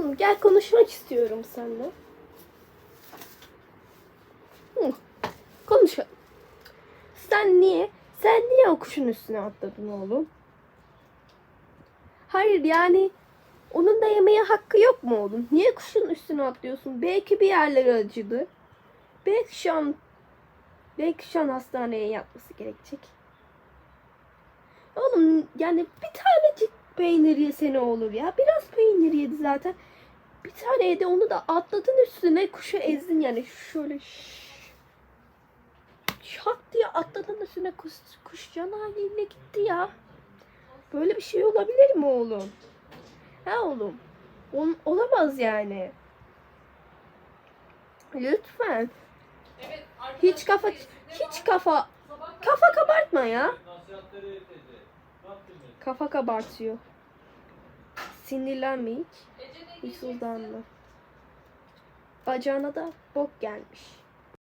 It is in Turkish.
Oğlum gel konuşmak istiyorum seninle. Hı. Konuşalım. Sen niye? Sen niye o kuşun üstüne atladın oğlum? Hayır yani onun da yemeye hakkı yok mu oğlum? Niye kuşun üstüne atlıyorsun? Belki bir yerleri acıdı. Belki şu an belki şu an hastaneye yatması gerekecek. Oğlum yani bir peynir yese ne olur ya? Biraz peynir yedi zaten. Bir tane yedi onu da atladın üstüne kuşu ezdin yani şöyle şak diye atladın üstüne kuş, kuş can haliyle gitti ya. Böyle bir şey olabilir mi oğlum? Ha oğlum? Ol- olamaz yani. Lütfen. Evet, Hiç kafa hiç kafa kafa kabartma ya. Kafa kabartıyor. Sinirlenme hiç. Uzanma. Bacağına da bok gelmiş.